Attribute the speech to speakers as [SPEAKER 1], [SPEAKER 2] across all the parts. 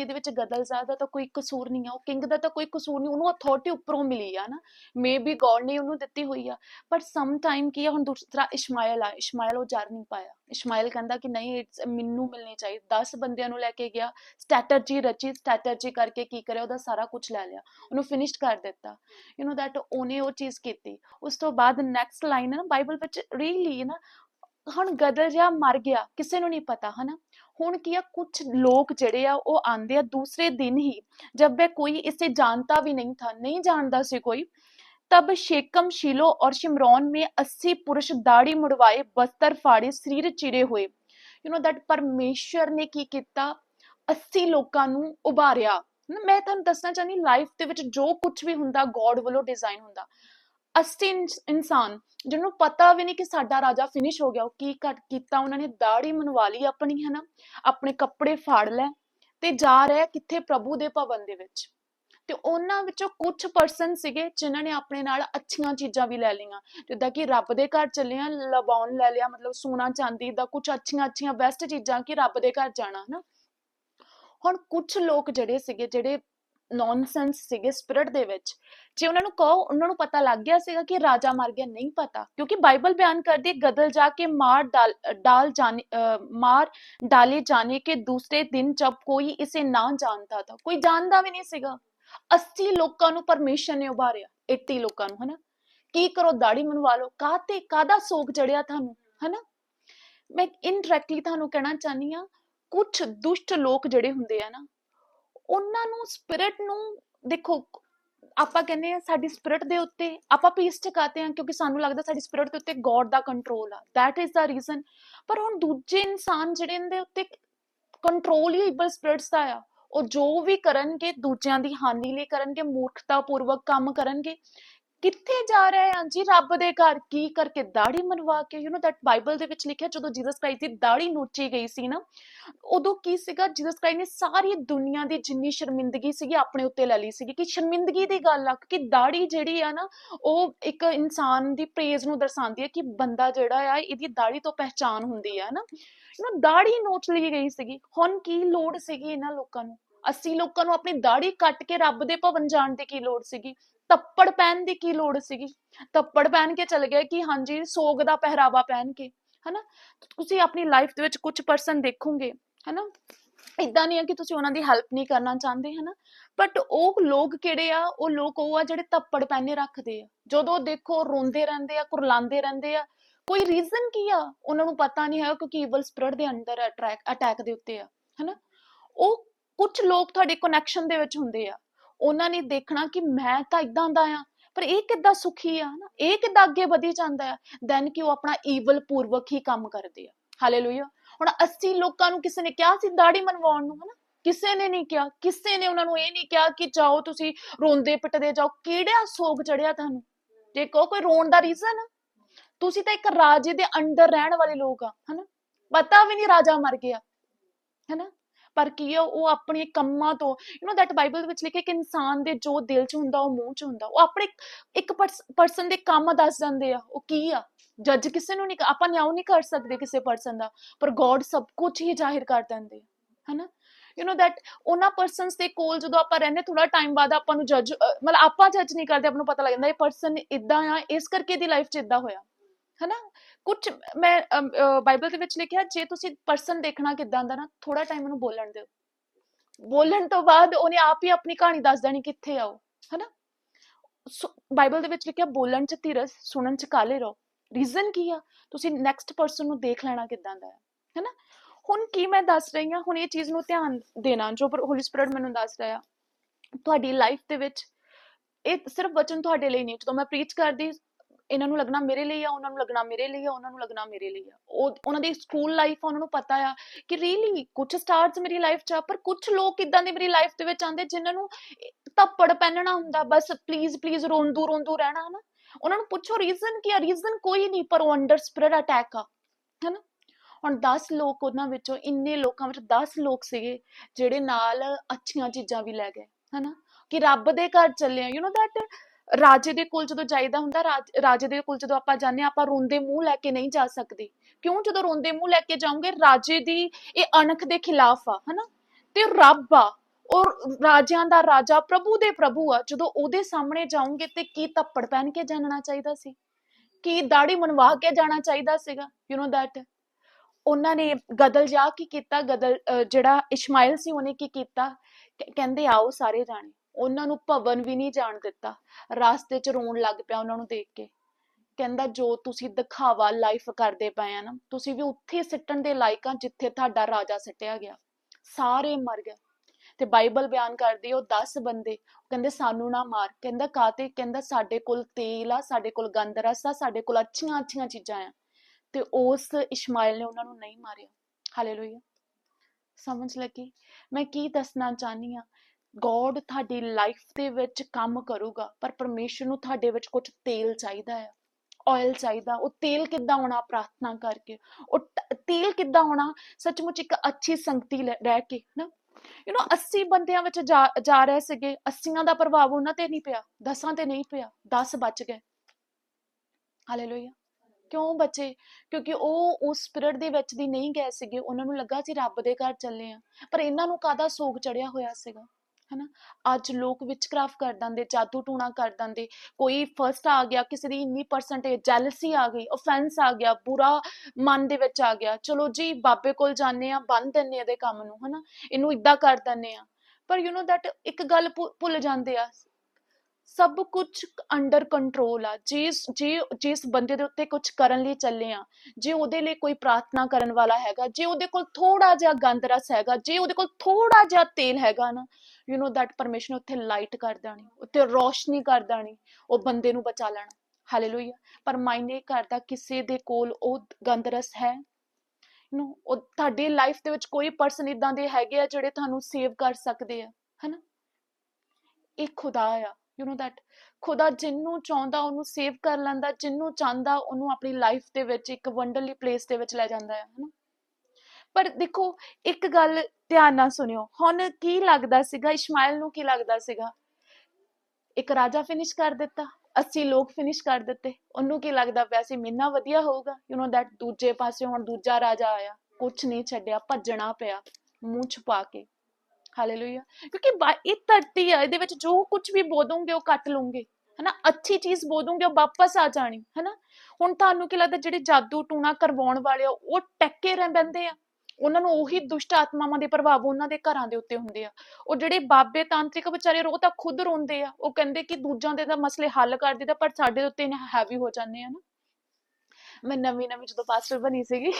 [SPEAKER 1] ਇਹਦੇ ਵਿੱਚ ਗਦਲਜ਼ਾ ਦਾ ਤਾਂ ਕੋਈ ਕਸੂਰ ਨਹੀਂ ਆ, ਉਹ ਕਿੰਗ ਦਾ ਤਾਂ ਕੋਈ ਕਸੂਰ ਨਹੀਂ, ਉਹਨੂੰ ਅਥਾਰਟੀ ਉੱਪਰੋਂ ਮਿਲੀ ਆ ਨਾ ਮੇ ਬੀ ਗੋਡ ਨੇ ਉਹਨੂੰ ਦਿੱਤੀ ਹੋਈ ਆ, ਪਰ ਸਮ ਟਾਈਮ ਕੀ ਆ, ਹੁਣ ਦੂਸਰਾ ਇਸ਼ਮਾਇਲ ਆ, ਇਸ਼ਮਾਇਲ ਉਹ ਜਰ ਨਹੀਂ ਪਾਇਆ, ਇਸ਼ਮਾਇਲ ਕਹਿੰਦਾ ਕਿ ਨਹੀਂ ਮੈਨੂੰ ਮਿਲਣੀ ਚਾਹੀਦੀ 10 ਬੰਦਿਆਂ ਨੂੰ ਲੈ ਕੇ ਗਿਆ ਸਟ੍ਰੈਟਜੀ ਰਚੀ ਸਟ੍ਰੈਟਜੀ ਕਰਕੇ ਕੀ ਕਰਿਆ, ਉਹਦਾ ਸਾਰਾ ਕੁਝ ਲੈ ਲਿਆ, ਉਹਨੂੰ ਫਿਨਿਸ਼ਡ ਕਰ ਦਿੱਤਾ ਯੂ نو ਦੈਟ ਉਹਨੇ ਉਹ ਚੀਜ਼ ਕੀਤੀ, ਉਸ ਤੋਂ ਬਾਅਦ ਨੈਕਸਟ ਲਾਈਨ ਹੈ ਨਾ, ਬਾਈਬਲ ਵਿੱਚ ਰੀਲੀ ਨਾ, ਹੁਣ ਗਦਰ ਜਿਹਾ ਮਰ ਗਿਆ, ਕਿਸੇ ਨੂੰ ਨਹੀਂ ਪਤਾ, ਹਨਾ ਹੁਣ ਕੀ ਆ ਕੁਝ ਲੋਕ ਜਿਹੜੇ ਆ ਉਹ ਆਂਦੇ ਆ ਦੂਸਰੇ ਦਿਨ ਹੀ जब वह कोई इसे जानता भी नहीं था नहीं जानता से कोई तब शेकम शीलो और शिमरौन में अस्सी पुरुष दाढ़ी मुड़वाए बस्तर फाड़े ਸਰੀਰ ਚਿਰੇ ਹੋਏ ਯੂ نو ਦੈਟ ਪਰਮੇਸ਼ਰ ਨੇ ਕੀ ਕੀਤਾ 80 ਲੋਕਾਂ ਨੂੰ ਉਭਾਰਿਆ ਨਾ, ਮੈਂ ਤੁਹਾਨੂੰ ਦੱਸਣਾ ਚਾਹੁੰਦੀ ਲਾਈਫ ਦੇ ਵਿੱਚ ਜੋ ਕੁਝ ਵੀ ਹੁੰਦਾ ਗੋਡ ਵੱਲੋਂ ਡਿਜ਼ਾਈਨ ਹੁੰਦਾ 80 ਇਨਸਾਨ, ਜਿਹਨੂੰ ਪਤਾ ਵੀ ਨਹੀਂ ਕਿ ਸਾਡਾ ਰਾਜਾ ਫਿਨਿਸ਼ ਹੋ ਗਿਆ, ਉਹ ਕੀ ਕਰ, ਕੀਤਾ, ਉਹਨਾਂ ਨੇ ਦਾੜੀ ਮਨਵਾ ਲਈ ਆਪਣੀ ਹੈ ਨਾ ਆਪਣੇ ਕੱਪੜੇ ਫਾੜ ਲੈ ਤੇ ਜਾ ਰਿਹਾ ਕਿੱਥੇ ਪ੍ਰਭੂ ਦੇ ਭਵਨ ਦੇ ਵਿੱਚ। ਤੇ ਉਹਨਾਂ ਵਿੱਚੋਂ ਕੁਝ ਪਰਸਨ ਸੀਗੇ ਜਿਨ੍ਹਾਂ ਨੇ ਆਪਣੇ ਨਾਲ ਅੱਛੀਆਂ ਚੀਜ਼ਾਂ ਵੀ ਲੈ ਲਈਆਂ। ਜਿੱਦਾਂ ਕਿ ਰੱਬ ਦੇ ਘਰ ਚੱਲੇ ਆ ਲਵਾਉਣ ਲੈ ਲਿਆ, ਮਤਲਬ ਸੋਨਾ, ਚਾਂਦੀ ਦਾ ਕੁਝ ਅੱਛੀਆਂ ਅੱਛੀਆਂ ਬੈਸਟ ਚੀਜ਼ਾਂ ਕਿ ਰੱਬ ਦੇ ਘਰ ਜਾਣਾ, ਹਨਾ? ਹੁਣ ਕੁਝ ਲੋਕ ਜਿਹੜੇ ਸੀਗੇ, ਜਿਹੜੇ ਨੌਨਸੈਂਸ ਸੀਗੇ ਸਪਿਰਟ ਦੇ ਵਿੱਚ। ਜੇ ਉਹਨਾਂ ਨੂੰ ਕਹੋ, ਉਹਨਾਂ ਨੂੰ ਪਤਾ ਲੱਗ ਗਿਆ ਸੀਗਾ ਕਿ ਰਾਜਾ ਮਰ ਗਿਆ, ਨਹੀਂ ਪਤਾ। ਕਿਉਂਕਿ ਬਾਈਬਲ ਬਿਆਨ ਕਰਦੀ ਗਦਲ ਜਾ ਕੇ ਮਾਰ ਡਾਲ ਮਾਰ ਡਾਲੇ ਜਾਣੇ ਕੇ ਦੂਸਰੇ ਦਿਨ ਜਦ ਕੋਈ ਇਸੇ ਨਾ ਜਾਣਦਾ ਤਾਂ। ਕੋਈ ਜਾਣਦਾ ਵੀ ਨਹੀਂ ਸੀਗਾ। 80 ਲੋਕਾਂ ਨੂੰ ਪਰਮੇਸ਼ਰ ਨੇ ਉਭਾਰਿਆ 80 ਲੋਕਾਂ ਨੂੰ, ਹਨਾ? ਕੀ ਕਰੋ ਦਾੜੀ ਮਨਵਾ ਲਓ। ਕਾਤੇ ਕਾਦਾ ਸੋਗ ਚੜਿਆ ਤੁਹਾਨੂੰ, ਹਨਾ? ਮੈਂ ਇਨਡਾਇਰੈਕਟਲੀ ਤੁਹਾਨੂੰ ਕਹਿਣਾ ਚਾਹਨੀ ਆ ਕੁਝ ਦੁਸ਼ਟ ਲੋਕ ਜਿਹੜੇ ਹੁੰਦੇ ਆ ਨਾ ਉਹਨਾਂ ਨੂੰ ਸਪਿਰਿਟ ਨੂੰ ਦੇਖੋ, ਆਪਾਂ ਕਹਿੰਦੇ ਆ ਸਾਡੀ ਸਪਿਰਿਟ ਦੇ ਉੱਤੇ ਆਪਾਂ ਪੀਸ ਚਕਾਤੇ ਆ ਕਿਉਂਕਿ ਸਾਨੂੰ ਲੱਗਦਾ ਸਾਡੀ ਸਪਿਰਿਟ ਦੇ ਉੱਤੇ ਗੋਡ ਦਾ ਕੰਟਰੋਲ ਆ। ਥੈਟ ਇਜ਼ ਦਾ ਰੀਜ਼ਨ ਪਰ ਹੁਣ ਦੂਜੇ ਇਨਸਾਨ ਜਿਹੜੇ ਇਹਦੇ ਉੱਤੇ ਕੰਟਰੋਲ ਹੀ ਇਵਲ ਸਪਿਰਿਟਸ ਦਾ ਆ, ਉਹ ਜੋ ਵੀ ਕਰਨਗੇ, ਦੂਜਿਆਂ ਦੀ ਹਾਨੀ ਲਈ ਕਰਨਗੇ, ਮੂਰਖਤਾ ਪੂਰਵਕ ਕੰਮ ਕਰਨਗੇ ਕਿੱਥੇ ਜਾ ਰਹੇ ਆ ਜੀ ਰੱਬ ਦੇ ਘਰ ਕੀ ਕਰਕੇ ਦਾੜੀ ਮਨਵਾ ਕੇ ਯੂ نو ਦੈਟ ਬਾਈਬਲ ਦੇ ਵਿੱਚ ਲਿਖਿਆ ਜਦੋਂ ਜੀਸਸ ਕ੍ਰਾਈਸਟ ਦੀ ਦਾੜੀ ਨੋਚੀ ਗਈ ਸੀ ਨਾ ਉਦੋਂ ਕੀ ਸੀਗਾ ਜੀਸਸ ਕ੍ਰਾਈਸਟ ਨੇ ਸਾਰੀ ਦੁਨੀਆ ਦੀ ਜਿੰਨੀ ਸ਼ਰਮਿੰਦਗੀ ਸੀਗੀ ਆਪਣੇ ਉੱਤੇ ਲੈ ਲਈ ਸੀਗੀ ਕਿ ਸ਼ਰਮਿੰਦਗੀ ਦੀ ਗੱਲ ਆ ਕਿ ਦਾੜੀ ਜਿਹੜੀ ਆ ਨਾ ਉਹ ਇੱਕ ਇਨਸਾਨ ਦੀ ਪ੍ਰੇਜ਼ ਨੂੰ ਦਰਸਾਉਂਦੀ ਹੈ ਕਿ ਬੰਦਾ ਜਿਹੜਾ ਆ ਇਹਦੀ ਦਾੜੀ ਤੋਂ ਪਹਿਚਾਨ ਹੁੰਦੀ ਆ ਨਾ ਯੂ نو ਦਾੜੀ ਨੋਚ ਲਈ ਗਈ ਸੀਗੀ ਹੁਣ ਕੀ ਲੋੜ ਸੀਗੀ ਇਹਨਾਂ ਲੋਕਾਂ ਨੂੰ 80 ਲੋਕਾਂ ਨੂੰ ਆਪਣੀ ਦਾੜੀ ਕੱਟ ਕੇ ਰੱਬ ਦੇ ਭਵਨ ਜਾਣ ਦੀ ਕੀ ਲੋੜ ਸੀਗੀ ਤੱਪੜ ਪਹਿਨ ਦੀ ਕੀ ਲੋੜ ਸੀਗੀ? ਤੱਪੜ ਪਹਿਨ ਕੇ ਚਲ ਗਏ ਕਿ ਹਾਂਜੀ, ਸੋਗ ਦਾ ਪਹਿਰਾਵਾ ਪਹਿਨ ਕੇ, ਹਨਾ? ਤੁਸੀਂ ਆਪਣੀ ਲਾਈਫ ਦੇ ਵਿੱਚ ਕੁਝ ਪਰਸਨ ਦੇਖੋਗੇ, ਹਨਾ? ਇਦਾਂ ਨਹੀਂ ਹੈ ਕਿ ਤੁਸੀਂ ਉਹਨਾਂ ਦੀ ਹੈਲਪ ਨਹੀਂ ਕਰਨਾ ਚਾਹੁੰਦੇ, ਹਨਾ? ਬਟ ਉਹ ਲੋਕ ਕਿਹੜੇ ਆ? ਉਹ ਲੋਕ ਉਹ ਆ ਜਿਹੜੇ ਤੱਪੜ ਪਹਿਨੇ ਰੱਖਦੇ ਆ। ਜਦੋਂ ਦੇਖੋ ਰੋਂਦੇ ਰਹਿੰਦੇ ਆ, ਕੁਰਲਾਉਂਦੇ ਰਹਿੰਦੇ ਆ। ਕੋਈ ਰੀਜ਼ਨ ਕੀ ਆ? ਉਹਨਾਂ ਨੂੰ ਪਤਾ ਨਹੀਂ ਹੈ ਕਿਉਂਕਿ ਈਵਲ ਸਪਿਰਿਟ ਦੇ ਅੰਦਰ ਅਟੈਕ ਅਟੈਕ ਦੇ ਉੱਤੇ ਆ, ਹਨਾ? ਉਹ ਕੁਝ ਲੋਕ ਤੁਹਾਡੇ ਕਨੈਕਸ਼ਨ ਦੇ ਵਿੱਚ ਹੁੰਦੇ ਆ। ਉਹਨਾਂ ਨੇ ਦੇਖਣਾ ਕਿ ਮੈਂ ਤਾਂ ਇਦਾਂ ਦਾ ਆ, ਪਰ ਇਹ ਕਿੱਦਾਂ ਸੁਖੀ ਆ ਨਾ ਇਹ ਕਿੱਦਾਂ ਅੱਗੇ ਵਧੀ ਜਾਂਦਾ ਆ? ਦੈਨ ਕਿ ਉਹ ਆਪਣਾ ਈਵਲ ਪੂਰਵਕ ਹੀ ਕੰਮ ਕਰਦੇ ਆ। ਹਾਲੇਲੂਇਆ ਹੁਣ 80 ਲੋਕਾਂ ਨੂੰ ਕਿਸੇ ਨੇ ਕਿਹਾ ਸੀ ਦਾੜੀ ਮਨਵਾਉਣ ਨੂੰ, ਹਨਾ? ਕਿਸੇ ਨੇ ਨਹੀਂ ਕਿਹਾ। ਕਿਸੇ ਨੇ ਉਹਨਾਂ ਨੂੰ ਇਹ ਨਹੀਂ ਕਿਹਾ ਕਿ ਜਾਓ ਤੁਸੀਂ ਰੋਂਦੇ ਪਿੱਟਦੇ ਜਾਓ। ਕਿਹੜਾ ਸੋਗ ਚੜਿਆ ਤੁਹਾਨੂੰ? ਜੇ ਕਹੋ ਕੋਈ ਰੋਣ ਦਾ ਰੀਜ਼ਨ ਤੁਸੀਂ ਤਾਂ ਇੱਕ ਰਾਜੇ ਦੇ ਅੰਡਰ ਰਹਿਣ ਵਾਲੇ ਲੋਕ ਆ, ਹਨਾ? ਪਤਾ ਵੀ ਨਹੀਂ ਰਾਜਾ ਮਰ ਗਿਆ, ਹਨਾ? ਪਰ ਕੀ ਆ ਉਹ ਆਪਣੇ ਕੰਮਾਂ ਤੋਂ ਯੂ نو ਦੈਟ ਬਾਈਬਲ ਦੇ ਵਿੱਚ ਲਿਖਿਆ ਕਿ ਇਨਸਾਨ ਦੇ ਜੋ ਦਿਲ 'ਚ ਹੁੰਦਾ ਉਹ ਮੂੰਹ 'ਚ ਹੁੰਦਾ ਉਹ ਆਪਣੇ ਇੱਕ ਪਰਸਨ ਦੇ ਕੰਮ ਦੱਸ ਜਾਂਦੇ ਆ ਉਹ ਕੀ ਆ ਜੱਜ ਕਿਸੇ ਨੂੰ ਨਹੀਂ ਆਪਾਂ ਨਿਆਂ ਨਹੀਂ ਕਰ ਸਕਦੇ ਕਿਸੇ ਪਰਸਨ ਦਾ ਪਰ ਗੋਡ ਸਭ ਕੁਝ ਹੀ ਜ਼ਾਹਿਰ ਕਰ ਦਿੰਦੇ ਆ ਹਨਾ ਯੂ نو ਦੈਟ ਉਹਨਾਂ ਪਰਸਨਸ ਦੇ ਕੋਲ ਜਦੋਂ ਆਪਾਂ ਰਹਿੰਦੇ ਥੋੜਾ ਟਾਈਮ ਬਾਅਦ ਆਪਾਂ ਨੂੰ ਜੱਜ ਮਤਲਬ ਆਪਾਂ ਜੱਜ ਨਹੀਂ ਕਰਦੇ ਆਪਾਂ ਨੂੰ ਪਤਾ ਲੱਗ ਜਾਂਦਾ ਇਹ ਪਰਸਨ ਇਦਾਂ ਆ ਇਸ ਕਰਕੇ ਦੀ ਲਾਈਫ 'ਚ ਇਦਾਂ ਹੋਇਆ ਹਨਾ? ਕੁਝ ਮੈਂ ਬਾਈਬਲ ਦੇ ਵਿੱਚ ਲਿਖਿਆ, ਜੇ ਤੁਸੀਂ ਪਰਸਨ ਦੇਖਣਾ ਕਿਦਾਂ ਦਾ ਨਾ ਥੋੜਾ ਟਾਈਮ ਉਹਨੂੰ ਬੋਲਣ ਦਿਓ। ਬੋਲਣ ਤੋਂ ਬਾਅਦ ਉਹਨੇ ਆਪ ਹੀ ਆਪਣੀ ਕਹਾਣੀ ਦੱਸ ਦੇਣੀ ਕਿੱਥੇ ਆਓ ਹਨਾ? ਬਾਈਬਲ ਦੇ ਵਿੱਚ ਲਿਖਿਆ, ਬੋਲਣ ਚ ਧੀਰਜ, ਸੁਣਨ ਚ ਕਾਲੇ ਰਹੋ। ਰੀਜ਼ਨ ਕੀ ਆ? ਤੁਸੀਂ ਨੈਕਸਟ ਪਰਸਨ ਨੂੰ ਦੇਖ ਲੈਣਾ ਕਿਦਾਂ ਦਾ ਹੈ, ਹੈਨਾ? ਹੁਣ ਕੀ ਮੈਂ ਦੱਸ ਰਹੀ ਹਾਂ? ਹੁਣ ਇਹ ਚੀਜ਼ ਨੂੰ ਧਿਆਨ ਦੇਣਾ, ਜੋ ਹੋਲੀ ਸਪਿਰਿਟ ਮੈਨੂੰ ਦੱਸ ਰਿਹਾ। ਤੁਹਾਡੀ ਲਾਈਫ ਦੇ ਵਿੱਚ ਇਹ ਸਿਰਫ ਵਚਨ ਤੁਹਾਡੇ ਲਈ ਨਹੀਂ, ਜਦੋਂ ਮੈਂ ਪ੍ਰੀਚ ਕਰਦੀ ਇਹਨਾਂ ਨੂੰ ਲੱਗਣਾ ਮੇਰੇ ਲਈ ਆ, ਉਹਨਾਂ ਨੂੰ ਲੱਗਣਾ ਮੇਰੇ ਲਈ ਆ, ਉਹਨਾਂ ਨੂੰ ਲੱਗਣਾ ਮੇਰੇ ਲਈ ਆ। ਉਹ, ਉਹਨਾਂ ਦੀ ਸਕੂਲ ਲਾਈਫ ਉਹਨਾਂ ਨੂੰ ਪਤਾ ਆ ਕਿ ਰੀਲੀ ਕੁਝ ਸਟਾਰਸ ਮੇਰੀ ਲਾਈਫ 'ਚ ਆ, ਪਰ ਕੁਝ ਲੋਕ ਇਦਾਂ ਦੇ ਮੇਰੀ ਲਾਈਫ ਦੇ ਵਿੱਚ ਆਉਂਦੇ ਜਿਨ੍ਹਾਂ ਨੂੰ ਤੱਪੜ ਪਹਿਨਣਾ ਹੁੰਦਾ, ਬਸ ਪਲੀਜ਼ ਪਲੀਜ਼ ਰੋਂਦੂ ਰੋਂਦੂ ਰਹਿਣਾ, ਹਨਾ? ਉਹਨਾਂ ਨੂੰ ਪੁੱਛੋ ਰੀਜ਼ਨ ਕੀ ਆ ਰੀਜ਼ਨ ਕੋਈ ਨਹੀਂ, ਪਰ ਉਹ ਅੰਡਰ ਸਪਿਰਿਟ ਅਟੈਕ ਆ, ਹਨਾ? ਹੁਣ 10 ਲੋਕ ਉਹਨਾਂ ਵਿੱਚੋਂ ਇੰਨੇ ਲੋਕਾਂ ਵਿੱਚ 10 ਲੋਕ ਸੀਗੇ ਜਿਹੜੇ ਨਾਲ ਅੱਛੀਆਂ ਚੀਜ਼ਾਂ ਵੀ ਲੈ ਗਏ, ਹਨਾ? ਕਿ ਰੱਬ ਦੇ ਘਰ ਚੱਲੇ ਆ ਯੂ نو ਦੈਟ ਰਾਜੇ ਦੇ ਕੋਲ ਜਦੋਂ ਜਾਈਦਾ ਹੁੰਦਾ, ਰਾਜੇ ਦੇ ਕੋਲ ਜਦੋਂ ਆਪਾਂ ਜਾਂਦੇ ਆਪਾਂ ਰੋਂਦੇ ਮੂੰਹ ਲੈ ਕੇ ਨਹੀਂ ਜਾ ਸਕਦੇ। ਕਿਉਂ? ਜਦੋਂ ਰੋਂਦੇ ਮੂੰਹ ਲੈ ਕੇ ਜਾਓਗੇ, ਰਾਜੇ ਦੀ ਇਹ ਅਣਖ ਦੇ ਖਿਲਾਫ ਆ, ਹਨਾ? ਤੇ ਰੱਬ ਆ, ਔਰ ਰਾਜਿਆਂ ਦਾ ਰਾਜਾ ਪ੍ਰਭੂ ਦੇ ਪ੍ਰਭੂ ਆ, ਜਦੋਂ ਉਹਦੇ ਸਾਹਮਣੇ ਜਾਓਗੇ ਤੇ ਕੀ ਤੱਪੜ ਪਹਿਨ ਕੇ ਜਾਣਨਾ ਚਾਹੀਦਾ ਸੀ? ਕੀ ਦਾੜੀ ਮਨਵਾ ਕੇ ਜਾਣਾ ਚਾਹੀਦਾ ਸੀਗਾ? ਯੂ نو ਦੈਟ ਉਹਨਾਂ ਨੇ ਗਦਲ ਜਾ ਕੀ ਕੀਤਾ? ਗਦਲ ਜਿਹੜਾ ਇਸ਼ਮਾਇਲ ਸੀ, ਉਹਨੇ ਕੀ ਕੀਤਾ? ਕ- ਕਹਿੰਦੇ, ਆਓ ਸਾਰੇ ਜਾਣੇ। ਉਹਨਾਂ ਨੂੰ ਭਵਨ ਵੀ ਨਹੀਂ ਜਾਣ ਦਿੱਤਾ। ਰਾਸਤੇ 'ਚ ਰੋਣ ਲੱਗ ਪਿਆ ਉਹਨਾਂ ਨੂੰ ਦੇਖ ਕੇ। ਕਹਿੰਦਾ, ਜੋ ਤੁਸੀਂ ਦਿਖਾਵਾ ਲਾਈਫ ਕਰਦੇ ਪਏ ਆ ਨਾ, ਤੁਸੀਂ ਵੀ ਉੱਥੇ ਸਿੱਟਣ ਦੇ ਲਾਇਕ ਆ ਜਿੱਥੇ ਤੁਹਾਡਾ ਰਾਜਾ ਸਿੱਟਿਆ ਗਿਆ। ਸਾਰੇ ਮਰ ਗਏ। ਤੇ ਬਾਈਬਲ ਬਿਆਨ ਕਰਦੀ ਉਹ 10 ਬੰਦੇ ਕਹਿੰਦੇ, ਸਾਨੂੰ ਨਾ ਮਾਰ। ਕਹਿੰਦਾ ਕਾਤੇ ਕਹਿੰਦਾ, ਸਾਡੇ ਕੋਲ ਤੇਲ ਆ, ਸਾਡੇ ਕੋਲ ਗੰਧ ਰਸ ਆ, ਸਾਡੇ ਕੋਲ ਅੱਛੀਆਂ ਅੱਛੀਆਂ ਚੀਜ਼ਾਂ ਆ। ਤੇ ਉਸ ਇਸ਼ਮਾਇਲ ਨੇ ਉਹਨਾਂ ਨੂੰ ਨਹੀਂ ਮਾਰਿਆ। ਹਾਲੇਲੂਇਆ ਸਮਝ ਲੱਗੀ? ਮੈਂ ਕੀ ਦੱਸਣਾ ਚਾਹਨੀ ਆ? ਗੋਡ ਤੁਹਾਡੀ ਲਾਈਫ ਦੇ ਵਿੱਚ ਕੰਮ ਕਰੂਗਾ, ਪਰ ਪਰਮੇਸ਼ਰ ਨੂੰ ਤੁਹਾਡੇ ਵਿੱਚ ਕੁਝ ਤੇਲ ਚਾਹੀਦਾ ਆ ਆਇਲ ਚਾਹੀਦਾ, ਉਹ ਤੇਲ ਕਿੱਦਾਂ ਆਉਣਾ ਪ੍ਰਾਰਥਨਾ ਕਰਕੇ, ਉਹ ਤੇਲ ਕਿੱਦਾਂ ਆਉਣਾ, ਸੱਚਮੁੱਚ ਇੱਕ ਅੱਛੀ ਸੰਗਤੀ ਰਹਿ ਕੇ ਨਾ ਯੂ نو 80 ਬੰਦਿਆਂ ਵਿੱਚ ਜਾ ਰਹੇ ਸੀਗੇ 80ਾਂ ਦਾ ਪ੍ਰਭਾਵ ਉਹਨਾਂ ਤੇ ਨਹੀਂ ਪਿਆ 10ਾਂ ਤੇ ਨਹੀਂ ਪਿਆ 10 ਬਚ ਗਏ। ਹਾਲੇਲੂਇਆ ਕਿਉਂ ਬਚੇ? ਕਿਉਂਕਿ ਉਹ ਉਸ ਸਪਿਰਟ ਦੇ ਵਿੱਚ ਦੀ ਨਹੀਂ ਗਏ ਸੀਗੇ, ਉਹਨਾਂ ਨੂੰ ਲੱਗਾ ਸੀ ਰੱਬ ਦੇ ਘਰ ਚੱਲੇ ਆ ਪਰ ਇਹਨਾਂ ਨੂੰ ਕਾਦਾ ਸੋਗ ਚੜਿਆ ਹੋਇਆ ਸੀਗਾ? ਹਨਾ? ਅੱਜ ਲੋਕ ਵਿਚਕਰਾਫ ਕਰ ਦਿੰਦੇ, ਜਾਦੂ ਟੂਣਾ ਕਰ ਦਿੰਦੇ, ਕੋਈ ਫਰਸਟ ਆ ਗਿਆ, ਕਿਸੇ ਦੀ ਇੰਨੀ ਪਰਸੈਂਟੇਜ ਜੈਲਸੀ ਆ ਗਈ ਆਫੈਂਸ ਆ ਗਿਆ, ਬੁਰਾ ਮਨ ਦੇ ਵਿੱਚ ਆ ਗਿਆ। ਚਲੋ ਜੀ, ਬਾਬੇ ਕੋਲ ਜਾਂਦੇ ਆ ਬੰਨ ਦਿੰਨੇ ਇਹਦੇ ਕੰਮ ਨੂੰ, ਹਨਾ? ਇਹਨੂੰ ਇਦਾਂ ਕਰ ਦਿੰਨੇ ਆ ਪਰ ਯੂ نو ਦੈਟ ਇੱਕ ਗੱਲ ਭੁੱਲ ਜਾਂਦੇ ਆ ਸਭ ਕੁਝ ਅੰਡਰ ਕੰਟਰੋਲ ਆ। ਜਿਸ, ਜੇ, ਜਿਸ ਬੰਦੇ ਦੇ ਉੱਤੇ ਕੁਝ ਕਰਨ ਲਈ ਚੱਲੇ ਆ, ਜੇ ਉਹਦੇ ਲਈ ਕੋਈ ਪ੍ਰਾਰਥਨਾ ਕਰਨ ਵਾਲਾ ਹੈਗਾ, ਜੇ ਉਹਦੇ ਕੋਲ ਥੋੜਾ ਜਿਹਾ ਗੰਦ ਰਸ ਹੈਗਾ, ਜੇ ਉਹਦੇ ਕੋਲ ਥੋੜਾ ਜਿਹਾ ਤੇਲ ਹੈਗਾ ਨਾ ਯੂ نو ਦੈਟ ਪਰਮਿਸ਼ਨ ਉੱਥੇ ਲਾਈਟ ਕਰ ਦੇਣੀ, ਉੱਥੇ ਰੋਸ਼ਨੀ ਕਰ ਦੇਣੀ, ਉਹ ਬੰਦੇ ਨੂੰ ਬਚਾ ਲੈਣਾ। ਹਾਲੇਲੂਇਆ ਪਰ ਮਾਇਨੇ ਕਰਦਾ ਕਿਸੇ ਦੇ ਕੋਲ ਉਹ ਗੰਦ ਰਸ ਹੈ ਨੂੰ, ਉਹ ਤੁਹਾਡੀ ਲਾਈਫ ਦੇ ਵਿੱਚ ਕੋਈ ਪਰਸਨ ਇਦਾਂ ਦੇ ਹੈਗੇ ਆ ਜਿਹੜੇ ਤੁਹਾਨੂੰ ਸੇਵ ਕਰ ਸਕਦੇ ਆ, ਹਨਾ? ਇਹ ਖੁਦਾ ਆ। ਯੂ نو ਦੈਟ ਖੁਦਾ ਜਿੰਨੂੰ ਚਾਹੁੰਦਾ ਉਹਨੂੰ ਸੇਵ ਕਰ ਲੈਂਦਾ ਜਿੰਨੂੰ ਚਾਹੁੰਦਾ ਉਹਨੂੰ ਆਪਣੀ ਲਾਈਫ ਦੇ ਵਿੱਚ ਇੱਕ ਵੰਡਰਲੀ ਪਲੇਸ ਦੇ ਵਿੱਚ ਲੈ ਜਾਂਦਾ ਹੈ ਹਨਾ ਪਰ ਦੇਖੋ ਇੱਕ ਗੱਲ ਧਿਆਨ ਨਾਲ ਸੁਣਿਓ ਹੁਣ ਕੀ ਲੱਗਦਾ ਸੀਗਾ ਇਸ਼ਮਾਇਲ ਨੂੰ ਕੀ ਲੱਗਦਾ ਸੀਗਾ ਇੱਕ ਰਾਜਾ ਫਿਨਿਸ਼ ਕਰ ਦਿੱਤਾ 80 ਲੋਕ ਫਿਨਿਸ਼ ਕਰ ਦਿੱਤੇ ਉਹਨੂੰ ਕੀ ਲੱਗਦਾ ਪਿਆ ਸੀ ਮਿੰਨਾ ਵਧੀਆ ਹੋਊਗਾ ਯੂ نو ਦੈਟ ਦੂਜੇ ਪਾਸੇ ਹੁਣ ਦੂਜਾ ਰਾਜਾ ਆਇਆ ਕੁਝ ਨਹੀਂ ਛੱਡਿਆ ਭੱਜਣਾ ਪਿਆ ਮੂੰਹ ਛੁਪਾ ਕੇ ਹਾਲੇਲੂਇਆ ਕਿਉਂਕਿ ਇਹ ਧਰਤੀ ਆ ਇਹਦੇ ਵਿੱਚ ਜੋ ਕੁਝ ਵੀ ਬੋਲੋਗੇ ਉਹ ਕੱਟ ਲਓਗੇ ਹਨਾ ਅੱਛੀ ਚੀਜ਼ ਬੋਲੋਗੇ ਉਹ ਵਾਪਸ ਆ ਜਾਣੀ ਹਨਾ ਹੁਣ ਤੁਹਾਨੂੰ ਕੀ ਲੱਗਦਾ ਜਿਹੜੇ ਜਾਦੂ ਟੂਣਾ ਕਰਵਾਉਣ ਵਾਲੇ ਆ ਉਹ ਟੱਕੇ ਰਹਿ ਬੰਦੇ ਆ ਉਹਨਾਂ ਨੂੰ ਉਹੀ ਦੁਸ਼ਟ ਆਤਮਾਵਾਂ ਦੇ ਪ੍ਰਭਾਵ ਉਹਨਾਂ ਦੇ ਘਰਾਂ ਦੇ ਉੱਤੇ ਹੁੰਦੇ ਆ ਉਹ ਜਿਹੜੇ ਬਾਬੇ ਤਾਂਤਰਿਕ ਵਿਚਾਰੇ ਉਹ ਤਾਂ ਖੁਦ ਰੋਂਦੇ ਆ ਉਹ ਕਹਿੰਦੇ ਕਿ ਦੂਜਿਆਂ ਦੇ ਤਾਂ ਮਸਲੇ ਹੱਲ ਕਰ ਦਿੱਤਾ ਪਰ ਸਾਡੇ ਉੱਤੇ ਹੈਵੀ ਹੋ ਜਾਂਦੇ ਆ ਨਾ ਮੈਂ ਨਵੀਂ ਨਵੀਂ ਜਦੋਂ ਪਾਸਟਰ ਬਣੀ ਸੀਗੀ,